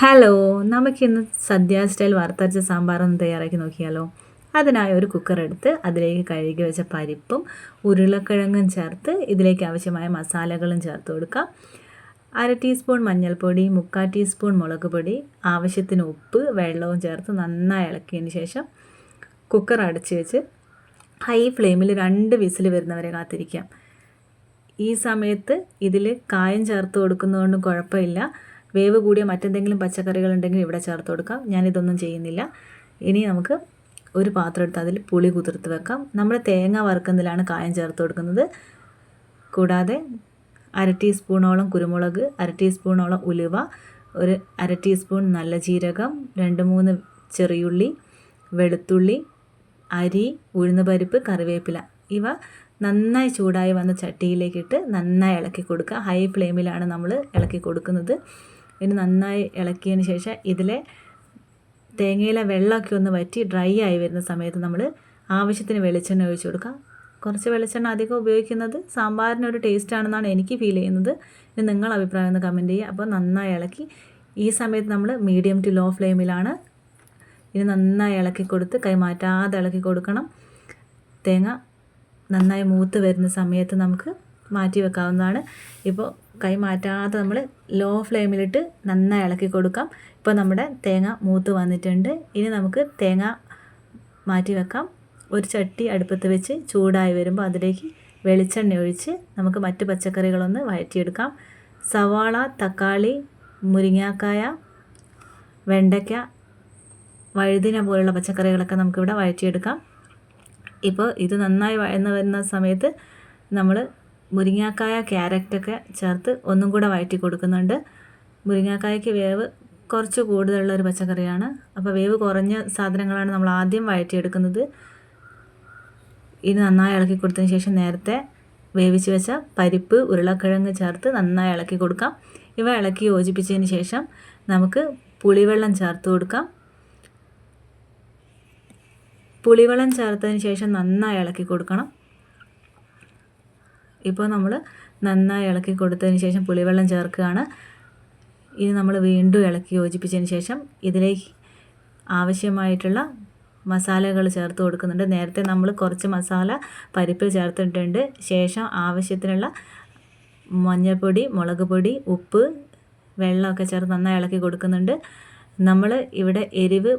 Hello നമുക്കിന്ന് സദ്യ style വറുത്തരച്ച സാമ്പാറൊന്ന് തയ്യാറാക്കി നോക്കിയാലോ? അതിനായി ഒരു കുക്കർ എടുത്ത് അതിലേക്ക് കഴുകി വെച്ച പരിപ്പും ഉരുളക്കിഴങ്ങും ചേർത്ത് ഇതിലേക്ക് ആവശ്യമായ മസാലകളും ചേർത്ത് കൊടുക്കാം. അര ടീസ്പൂൺ മഞ്ഞൾപ്പൊടി മുക്കാൽ ടീസ്പൂൺ മുളക് പൊടി ആവശ്യത്തിന് ഉപ്പ് വെള്ളവും ചേർത്ത് നന്നായി ഇളക്കിയതിന് ശേഷം കുക്കർ അടച്ചു വെച്ച് ഹൈ ഫ്ലെയിമിൽ രണ്ട് വിസിൽ വരുന്നവരെ കാത്തിരിക്കാം. ഈ സമയത്ത് ഇതിൽ കായം ചേർത്ത് കൊടുക്കുന്നതുകൊണ്ടും കുഴപ്പമില്ല. വേവ് കൂടിയ മറ്റെന്തെങ്കിലും പച്ചക്കറികൾ ഉണ്ടെങ്കിൽ ഇവിടെ ചേർത്ത് കൊടുക്കാം. ഞാനിതൊന്നും ചെയ്യുന്നില്ല. ഇനി നമുക്ക് ഒരു പാത്രം എടുത്ത് അതിൽ പുളി കുതിർത്ത് വെക്കാം. നമ്മൾ തേങ്ങ വറുക്കുന്നതിലാണ് കായം ചേർത്ത് കൊടുക്കുന്നത്. കൂടാതെ അര ടീസ്പൂണോളം കുരുമുളക് അര ടീസ്പൂണോളം ഉലുവ ഒരു അര ടീസ്പൂൺ നല്ല ജീരകം രണ്ട് മൂന്ന് ചെറിയുള്ളി വെളുത്തുള്ളി അരി ഉഴുന്ന് പരിപ്പ് കറിവേപ്പില. ഇവ നന്നായി ചൂടായി വന്ന ചട്ടിയിലേക്കിട്ട് നന്നായി ഇളക്കി കൊടുക്കുക. ഹൈ ഫ്ലെയിമിലാണ് നമ്മൾ ഇളക്കി കൊടുക്കുന്നത്. ഇനി നന്നായി ഇളക്കിയതിന് ശേഷം ഇതിലെ തേങ്ങയിലെ വെള്ളമൊക്കെ ഒന്ന് വറ്റി ഡ്രൈ ആയി വരുന്ന സമയത്ത് നമ്മൾ ആവശ്യത്തിന് വെളിച്ചെണ്ണ ഒഴിച്ചു കൊടുക്കാം കുറച്ച് വെളിച്ചെണ്ണ അധികം ഉപയോഗിക്കുന്നത് സാമ്പാറിനൊരു ടേസ്റ്റ് ആണെന്നാണ് എനിക്ക് ഫീൽ ചെയ്യുന്നത്. ഇനി നിങ്ങൾ അഭിപ്രായം ഒന്ന് കമന്റ് ചെയ്യുക. അപ്പോൾ നന്നായി ഇളക്കി. ഈ സമയത്ത് നമ്മൾ മീഡിയം ടു ലോ ഫ്ലെയിമിലാണ് ഇനി നന്നായി ഇളക്കി കൊടുത്ത് കൈമാറ്റാതെ ഇളക്കി കൊടുക്കണം. തേങ്ങ നന്നായി മൂത്ത് വരുന്ന സമയത്ത് നമുക്ക് മാറ്റി വെക്കാവുന്നതാണ്. ഇപ്പോൾ കൈ മാറ്റാതെ നമ്മൾ ലോ ഫ്ലെയിമിലിട്ട് നന്നായി ഇളക്കി കൊടുക്കാം. ഇപ്പോൾ നമ്മുടെ തേങ്ങ മൂത്ത് വന്നിട്ടുണ്ട്. ഇനി നമുക്ക് തേങ്ങ മാറ്റി വെക്കാം. ഒരു ചട്ടി അടുപ്പത്ത് വെച്ച് ചൂടായി വരുമ്പോൾ അതിലേക്ക് വെളിച്ചെണ്ണ ഒഴിച്ച് നമുക്ക് മറ്റ് പച്ചക്കറികളൊന്ന് വഴറ്റിയെടുക്കാം. സവാള തക്കാളി മുരിങ്ങാക്കായ വെണ്ടയ്ക്ക വഴുതിന പോലുള്ള പച്ചക്കറികളൊക്കെ നമുക്കിവിടെ വഴറ്റിയെടുക്കാം. ഇപ്പോൾ ഇത് നന്നായി വഴന്ന് വരുന്ന സമയത്ത് നമ്മൾ മുരിങ്ങാക്കായ ക്യാരറ്റൊക്കെ ചേർത്ത് ഒന്നും കൂടെ വഴറ്റി കൊടുക്കുന്നുണ്ട്. മുരിങ്ങാക്കായ്ക്ക് വേവ് കുറച്ച് കൂടുതലുള്ള ഒരു പച്ചക്കറിയാണ്. അപ്പോൾ വേവ് കുറഞ്ഞ സാധനങ്ങളാണ് നമ്മൾ ആദ്യം വഴറ്റിയെടുക്കുന്നത് ഇത് നന്നായി ഇളക്കി കൊടുത്തതിന് ശേഷം നേരത്തെ വേവിച്ച് വെച്ച പരിപ്പ് ഉരുളക്കിഴങ്ങ് ചേർത്ത് നന്നായി ഇളക്കി കൊടുക്കാം. ഇവ ഇളക്കി യോജിപ്പിച്ചതിന് ശേഷം നമുക്ക് പുളിവെള്ളം ചേർത്ത് കൊടുക്കാം. പുളിവെള്ളം ചേർത്തതിന് ശേഷം നന്നായി ഇളക്കി കൊടുക്കണം. ഇപ്പോൾ നമ്മൾ നന്നായി ഇളക്കി കൊടുത്തതിന് ശേഷം പുളിവെള്ളം ചേർക്കുകയാണ്. ഇനി നമ്മൾ വീണ്ടും ഇളക്കി യോജിപ്പിച്ചതിന് ശേഷം ഇതിലേക്ക് ആവശ്യമായിട്ടുള്ള മസാലകൾ ചേർത്ത് കൊടുക്കുന്നുണ്ട്. നേരത്തെ നമ്മൾ കുറച്ച് മസാല പരിപ്പിൽ ചേർത്തിട്ടുണ്ട്. ശേഷം ആവശ്യത്തിനുള്ള മഞ്ഞൾപ്പൊടി മുളക് പൊടി ഉപ്പ് വെള്ളമൊക്കെ ചേർത്ത് നന്നായി ഇളക്കി കൊടുക്കുന്നുണ്ട്. നമ്മൾ ഇവിടെ എരിവ്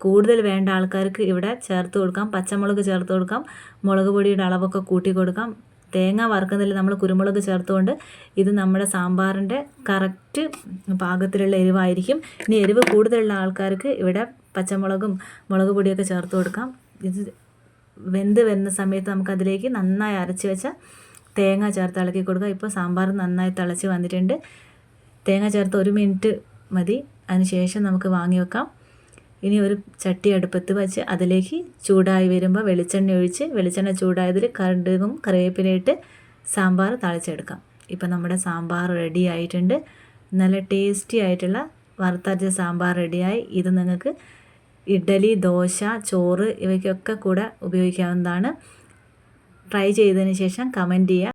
കൂടുതൽ വേണ്ട ആൾക്കാർക്ക് ഇവിടെ ചേർത്ത് കൊടുക്കാം. പച്ചമുളക് ചേർത്ത് കൊടുക്കാം. മുളക് പൊടിയുടെ അളവൊക്കെ കൂട്ടി കൊടുക്കാം. തേങ്ങ വറുക്കുന്നതിൽ നമ്മൾ കുരുമുളക് ചേർത്തുകൊണ്ട് ഇത് നമ്മുടെ സാമ്പാറിന്റെ കറക്റ്റ് പാകത്തിലുള്ള എരിവായിരിക്കും. ഇനി എരിവ് കൂടുതലുള്ള ആൾക്കാർക്ക് ഇവിടെ പച്ചമുളകും മുളക് പൊടിയൊക്കെ ചേർത്ത് കൊടുക്കാം. ഇത് വെന്ത് വരുന്ന സമയത്ത് നമുക്കതിലേക്ക് നന്നായി അരച്ച് വെച്ച തേങ്ങ ചേർത്ത് ഇളക്കി കൊടുക്കുക. ഇപ്പോൾ സാമ്പാർ നന്നായി തിളച്ച് വന്നിട്ടുണ്ട്. തേങ്ങ ചേർത്ത് ഒരു മിനിറ്റ് മതി. അതിനുശേഷം നമുക്ക് വാങ്ങി വെക്കാം. ഇനി ഒരു ചട്ടി അടുപ്പത്ത് വെച്ച് അതിലേക്ക് ചൂടായി വരുമ്പോൾ വെളിച്ചെണ്ണ ഒഴിച്ച് വെളിച്ചെണ്ണ ചൂടായതിൽ കടുകും കറിവേപ്പിലയിട്ട് സാമ്പാർ തളിച്ചെടുക്കാം. ഇപ്പം നമ്മുടെ സാമ്പാർ റെഡി ആയിട്ടുണ്ട്. നല്ല ടേസ്റ്റി ആയിട്ടുള്ള വറുത്തരച്ച സാമ്പാർ റെഡിയായി ഇത് നിങ്ങൾക്ക് ഇഡ്ഡലി ദോശ ചോറ് ഇവയ്ക്കൊക്കെ കൂടെ ഉപയോഗിക്കാവുന്നതാണ്. ട്രൈ ചെയ്തതിന് ശേഷം കമന്റ് ചെയ്യുക